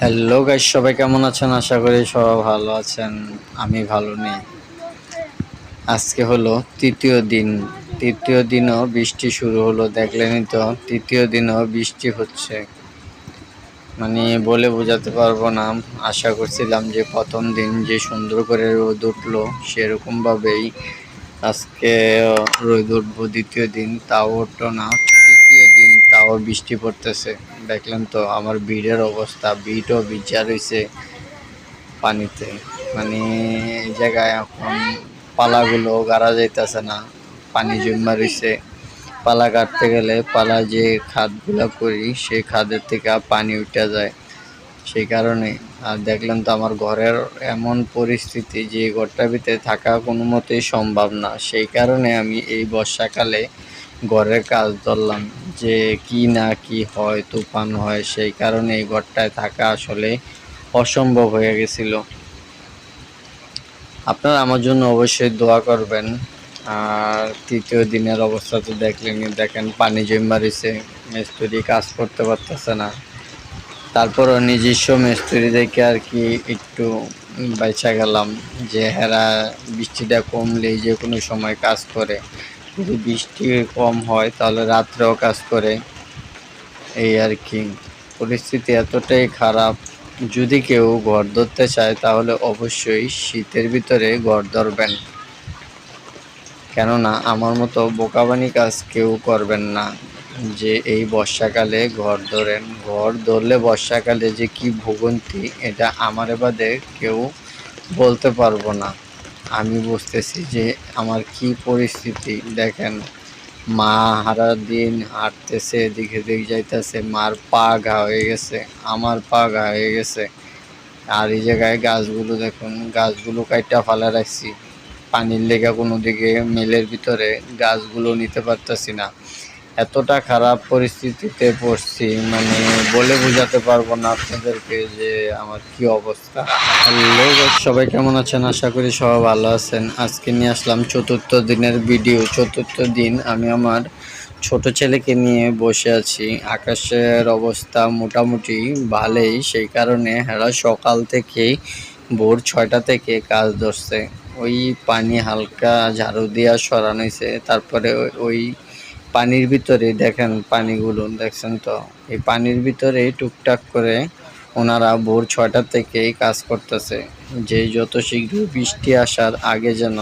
Hello guys সবাই কেমন আছেন? আশা করি সবাই ভালো আছেন, আমি ভালো নেই। আজকে হলো তৃতীয় দিন, তৃতীয় দিনও বৃষ্টি শুরু হলো দেখলেনই তো, তৃতীয় দিনও বৃষ্টি হচ্ছে। মানে বলে বোঝাতে পারব না, আশা করছিলাম যে প্রথম দিন যে সুন্দর করে রোদ উঠল, সেরকমভাবেই আজকে রোদ উঠবো দ্বিতীয় দিন, তাও উঠল না। তৃতীয় দিন তাও বৃষ্টি পড়তেছে। দেখলেন তো আমার বিড়ের অবস্থা, ভিড়ও ভিজা রয়েছে পানিতে। মানে এই জায়গায় এখন পালাগুলো গাড়া যাইতেছে না, পানি জমা রয়েছে পালা কাটতে গেলে পালা যে খাদগুলো করি, সেই খাদের থেকে পানি উঠে যায়। সেই কারণে, আর দেখলেন তো আমার ঘরের এমন পরিস্থিতি যে ঘরটার ভিতরে থাকা কোনো মতেই সম্ভব না। সেই কারণে আমি এই বর্ষাকালে ঘরের কাজ ধরলাম যে কি না কি হয়, তুফান হয়, সেই কারণে এই ঘরটায় থাকা আসলে অসম্ভব হয়ে গেছিল। আপনারা আমার জন্য অবশ্যই দোয়া করবেন। আর তৃতীয় দিনের অবস্থা তো দেখলেনই, দেখেন পানি জমা রয়েছে মিস্ত্রি কাজ করতে পারতেছে না। তারপরও নিজস্ব মিস্ত্রি দেখে আর কি একটু বাইচা গেলাম যে হেরা বৃষ্টিটা কমলেই যে কোনো সময় কাজ করে। যদি বৃষ্টি কম হয়, তাহলে রাত্রেও কাজ করে। এই আর কি। পরিস্থিতি এতটাই খারাপ। যদি কেউ ঘর ধরতে চায়, তাহলে অবশ্যই শীতের ভিতরে ঘর ধরবেন। কেননা, আমার মতো বোকাবানি কাজ কেউ করবেন না। যে এই বর্ষাকালে ঘর ধরেন, ঘর ধরলে বর্ষাকালে যে কি ভোগান্তি, এটা আমার বাদে কেউ বলতে পারব না। আমি বুঝতেছি যে আমার কি পরিস্থিতি? দেখেন, মা হারা দিন হাঁটতেছে এদিকে দিক যাইতেছে, মার পা ঘা হয়ে গেছে, আমার পা ঘা হয়ে গেছে। আর এই জায়গায় গাছগুলো দেখুন, গাছগুলো কাইটা ফালা রাখছি। পানির লেগে কোনো দিকে, মেলের ভিতরে গাছগুলো নিতে পারতেছি না। এতটা খারাপ পরিস্থিতিতে পড়ছি মানে বলে বোঝাতে পারব না আপনাদেরকে যে আমার কি অবস্থা। হ্যালো সবাই কেমন আছেন? আশা করি সবাই ভালো আছেন। আজকে নিয়ে আসলাম চতুর্থ দিনের ভিডিও চতুর্থ দিন আমি আমার ছোট ছেলেকে নিয়ে বসে আছি। আকাশের অবস্থা মোটামুটি ভালোই, সেই কারণে হেরা সকাল থেকেই ভোর ছয়টা থেকে কাজ ধরছে। ওই পানি হালকা ঝাড়ু দিয়া সরানো তারপরে ওই পানির ভিতরে দেখেন পানিগুলো, দেখছেন তো? এই পানির ভিতরে টুকটাক করে ওনারা ভোর ছয়টা থেকেই কাজ করতেছে। যে যত শীঘ্র বৃষ্টি আসার আগে যেন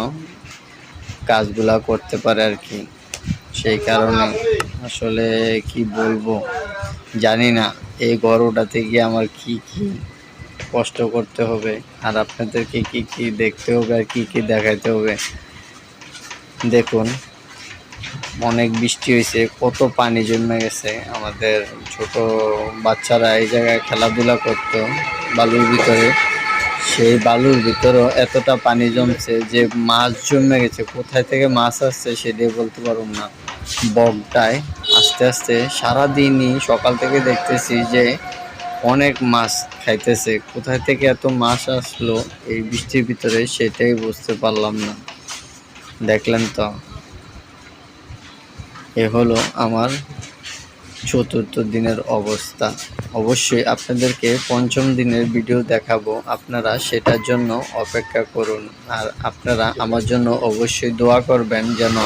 কাজগুলা করতে পারে আর কি। সেই কারণে আসলে কি বলব? জানি না, এই গরুটাতে গিয়ে আমার কি কি কষ্ট করতে হবে আর আপনাদেরকে কি কি দেখতে হবে আর কি কি দেখাইতে হবে। দেখুন অনেক বৃষ্টি হয়েছে, কত পানি জমে গেছে। আমাদের ছোট বাচ্চারা এই জায়গায় খেলাধুলা করতো বালুর ভিতরে। সেই বালুর ভিতরেও এতটা পানি জমছে যে মাছ জমে গেছে। কোথায় থেকে মাছ আসছে সেটাই বলতে পারব না। বগটায় আস্তে আস্তে সারাদিনই সকাল থেকে দেখতেছি যে অনেক মাছ খাইতেছে। কোথায় থেকে এত মাছ আসলো এই বৃষ্টির ভিতরে সেটাই বুঝতে পারলাম না। দেখলেন তো? এ হলো আমার চতুর্থ দিনের অবস্থা। অবশ্যই আপনাদেরকে পঞ্চম দিনের ভিডিও দেখাবো। আপনারা সেটার জন্য অপেক্ষা করুন। আর আপনারা আমার জন্য অবশ্যই দোয়া করবেন যেন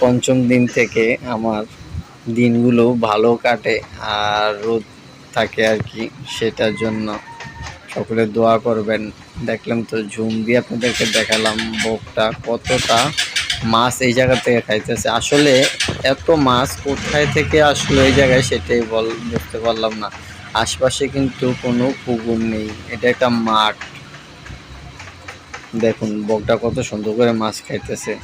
পঞ্চম দিন থেকে আমার দিনগুলো ভালো কাটে আর রোদ থাকে আর কি, সেটার জন্য সকলে দোয়া করবেন। দেখলাম তো ঝুম দিয়ে আপনাদেরকে দেখালাম, বকটা কতটা মাছ এই জায়গা থেকে খাইতেছে। আসলে এত মাছ কোথায় থেকে আসলো এই জায়গায় সেটাই বল বুঝতে পারলাম না। আশপাশে কিন্তু কোনো পুকুর নেই। এটা একটা মাঠ। দেখুন, বকটা কত সুন্দর করে মাছ খাইতেছে।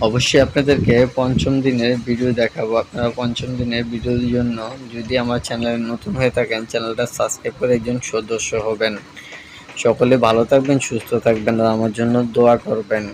অবশ্যই আপনাদেরকে পঞ্চম দিনের ভিডিও দেখাবো। আপনারা পঞ্চম দিনের ভিডিওর জন্য যদি আমার চ্যানেলে নতুন হয়ে থাকেন, চ্যানেলটা সাবস্ক্রাইব করে একজন সদস্য হবেন। সকলে ভালো থাকবেন সুস্থ থাকবেন আর আমার জন্য দোয়া করবেন।